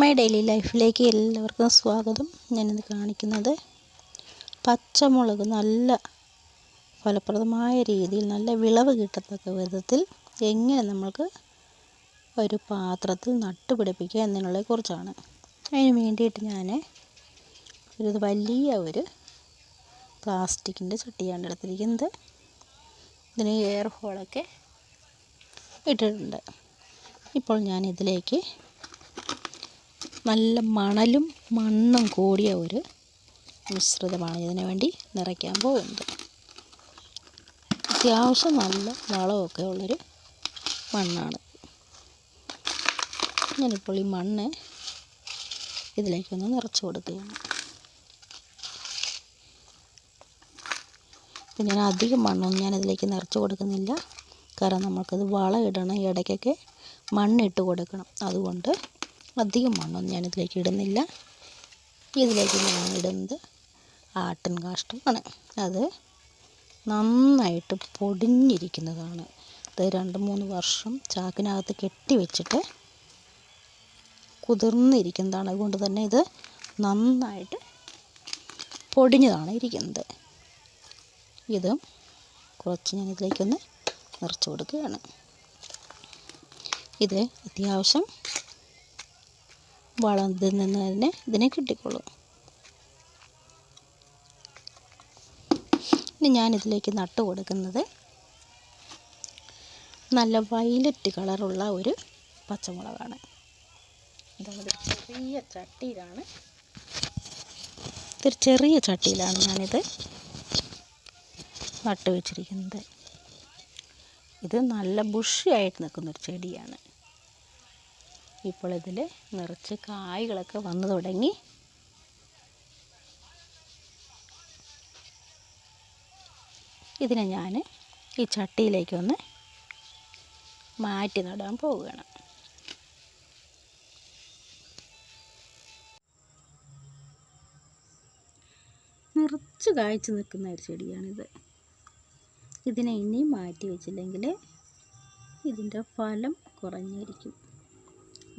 My daily ലൈഫിലേക്ക് എല്ലാവർക്കും സ്വാഗതം. ഞാനിന്ന് കാണിക്കുന്നത് പച്ചമുളക് നല്ല ഫലപ്രദമായ രീതിയിൽ നല്ല വിളവ് കിട്ടത്തക്ക വിധത്തിൽ എങ്ങനെ നമ്മൾക്ക് ഒരു പാത്രത്തിൽ നട്ടുപിടിപ്പിക്കുക എന്നതിനുള്ളതിനെക്കുറിച്ചാണ് അതിന് വേണ്ടിയിട്ട് ഞാൻ ഒരു വലിയ ഒരു പ്ലാസ്റ്റിക്കിന്റെ ചട്ടിയാണ് എടുത്തിരിക്കുന്നത്. ഇതിന് എയർ ഹോളൊക്കെ ഇട്ടിട്ടുണ്ട്. ഇപ്പോൾ ഞാൻ ഇതിലേക്ക് നല്ല മണലും മണ്ണും കൂടിയ ഒരു മിശ്രിതമാണ് ഇതിനു വേണ്ടി നിറയ്ക്കാൻ പോകുന്നത്. അത്യാവശ്യം നല്ല വളമൊക്കെ ഉള്ളൊരു മണ്ണാണ്. ഞാനിപ്പോൾ ഈ മണ്ണ് ഇതിലേക്കൊന്ന് നിറച്ച് കൊടുക്കുകയാണ്. അപ്പം ഞാൻ അധികം മണ്ണൊന്നും ഞാൻ ഇതിലേക്ക് നിറച്ച് കൊടുക്കുന്നില്ല. കാരണം നമുക്കത് വളം ഇടണം ഇടയ്ക്കൊക്കെ മണ്ണിട്ട് കൊടുക്കണം. അതുകൊണ്ട് അധികം മണ്ണൊന്നും ഞാനിതിലേക്ക് ഇടുന്നില്ല. ഇതിലേക്ക് ഞാൻ ഇടുന്നത് ആട്ടിൻ കാഷ്ടമാണ് അത് നന്നായിട്ട് പൊടിഞ്ഞിരിക്കുന്നതാണ്. ഇത് രണ്ട് മൂന്ന് വർഷം ചാക്കിനകത്ത് കെട്ടി വെച്ചിട്ട് കുതിർന്നിരിക്കുന്നതാണ്. അതുകൊണ്ട് തന്നെ ഇത് നന്നായിട്ട് പൊടിഞ്ഞതാണ് ഇരിക്കുന്നത്. ഇത് കുറച്ച് ഞാൻ ഇതിലേക്കൊന്ന് നിറച്ച് കൊടുക്കുകയാണ്. ഇത് അത്യാവശ്യം വളം നിന്ന് തന്നെ ഇതിനെ കിട്ടിക്കോളും. ഇനി ഞാനിതിലേക്ക് നട്ട് കൊടുക്കുന്നത് നല്ല വയലറ്റ് കളറുള്ള ഒരു പച്ചമുളകാണ്. ഇതൊരു ചെറിയ ചട്ടിയിലാണ്. ഇതൊരു ചെറിയ ചട്ടിയിലാണ് ഞാനിത് നട്ട് വെച്ചിരിക്കുന്നത് ഇത് നല്ല ബുഷിയായിട്ട് നിൽക്കുന്നൊരു ചെടിയാണ്. ഇപ്പോൾ ഇതിൽ നിറച്ച് കായ്കളൊക്കെ വന്നു തുടങ്ങി. ഇതിനെ ഞാൻ ഈ ചട്ടിയിലേക്കൊന്ന് മാറ്റി നടാൻ പോവുകയാണ്. നിറച്ച് കായ്ച്ചു നിൽക്കുന്ന ഒരു ചെടിയാണിത്. ഇതിനെ ഇനിയും മാറ്റി വെച്ചില്ലെങ്കിൽ ഇതിന്റെ ഫലം കുറഞ്ഞിരിക്കും.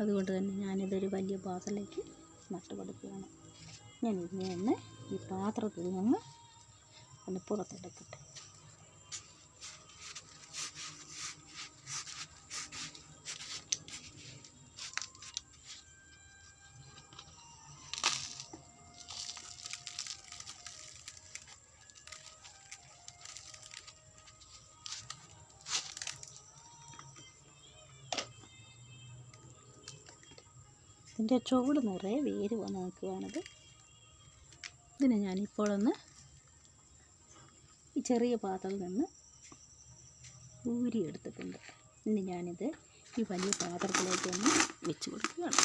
അതുകൊണ്ട് തന്നെ ഞാനിതൊരു വലിയ പാത്രത്തിലേക്ക് നട്ട് കൊടുക്കുകയാണ് ഞാൻ ഇതിനെ ഒന്ന് ഈ പാത്രത്തിൽ നിന്ന് ഒന്ന് പുറത്തെടുക്കട്ടെ. ഇതിന്റെ ചുവട് നിറയെ വേര് വന്ന് നിൽക്കുകയാണിത്. ഇതിനെ ഞാനിപ്പോഴൊന്ന് ഈ ചെറിയ പാത്രത്തിൽ നിന്ന് ഊരിയെടുത്തിട്ടുണ്ട്. ഇനി ഞാനിത് ഈ വലിയ പാത്രത്തിലേക്ക് ഒന്ന് വെച്ച് കൊടുക്കുകയാണ്.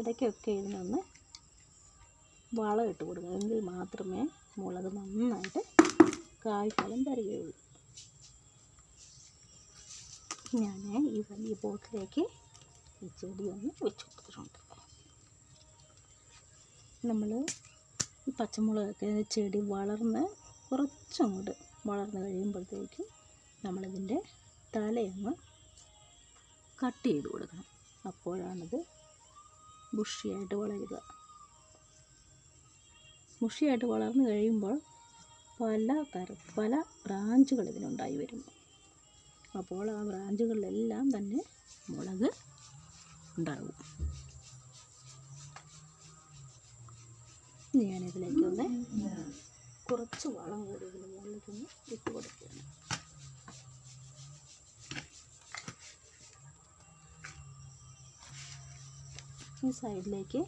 ഇടയ്ക്കൊക്കെ ഇതിനൊന്ന് വളം ഇട്ട് കൊടുക്കുക. എങ്കിൽ മാത്രമേ മുളക് നന്നായിട്ട് കായ്ഫലം തരികയുള്ളൂ. ഞാൻ ഈ വലിയ ബോട്ടിലേക്ക് ഈ ചെടി ഒന്ന് വെച്ച് കൊടുത്തിട്ടുണ്ട്. നമ്മൾ ഈ പച്ചമുളകൊക്കെ ചെടി വളർന്ന് കുറച്ചങ്ങോട്ട് വളർന്ന് കഴിയുമ്പോഴത്തേക്കും നമ്മളിതിന്റെ തലയൊന്ന് കട്ട് ചെയ്ത് കൊടുക്കണം. അപ്പോഴാണിത് ബുഷിയായിട്ട് വളരുക. ബുഷിയായിട്ട് വളർന്നു കഴിയുമ്പോൾ പല തര പല ബ്രാഞ്ചുകൾ ഇതിനുണ്ടായി വരുന്നു. അപ്പോൾ ആ ബ്രാഞ്ചുകളിലെല്ലാം തന്നെ മുളക് ഉണ്ടാകും. ഇനി ഞാനിതിലേക്കൊന്ന് കുറച്ച് വളം കൂടി ഇതിന് മുകളിലേക്കൊന്ന് ഇട്ട് കൊടുക്കുകയാണ്. ഈ സൈഡിലേക്ക്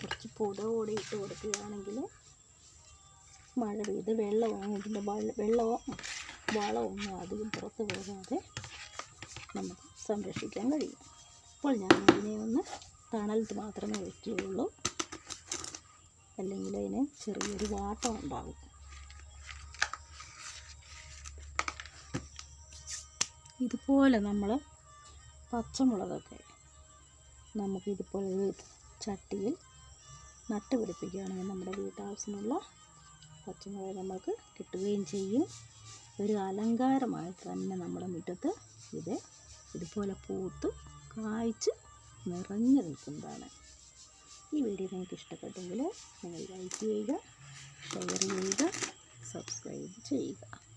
കുറച്ച് പുത കൂടി ഇട്ട് കൊടുക്കുകയാണെങ്കിൽ മഴ പെയ്ത് വെള്ളവും ഇതിന്റെ വെള്ളവും വളമൊന്നും അധികം പുറത്ത് പോകാതെ നമുക്ക് സംരക്ഷിക്കാൻ കഴിയും. അപ്പോൾ ഞാൻ ഇതിനെ ഒന്ന് തണലത്ത് മാത്രമേ വയ്ക്കുകയുള്ളൂ. അല്ലെങ്കിൽ അതിന് ചെറിയൊരു വാട്ടം ഉണ്ടാകും. ഇതുപോലെ നമ്മൾ പച്ചമുളകൊക്കെ നമുക്കിതുപോലെ ചട്ടിയിൽ നട്ടുപിടിപ്പിക്കുകയാണെങ്കിൽ നമ്മുടെ വീട്ടാവശ്യമുള്ള പച്ചമുളക് നമുക്ക് കിട്ടുകയും ചെയ്യും. ഒരു അലങ്കാരമായിട്ട് തന്നെ നമ്മുടെ മുറ്റത്ത് ഇത് ഇതുപോലെ പൂത്ത് കായ്ച്ച് നിറഞ്ഞു നിൽക്കുന്നതാണ്. ഈ വീഡിയോ നിങ്ങൾക്ക് ഇഷ്ടപ്പെട്ടെങ്കിൽ നിങ്ങൾ ലൈക്ക് ചെയ്യുക ഷെയർ ചെയ്യുക.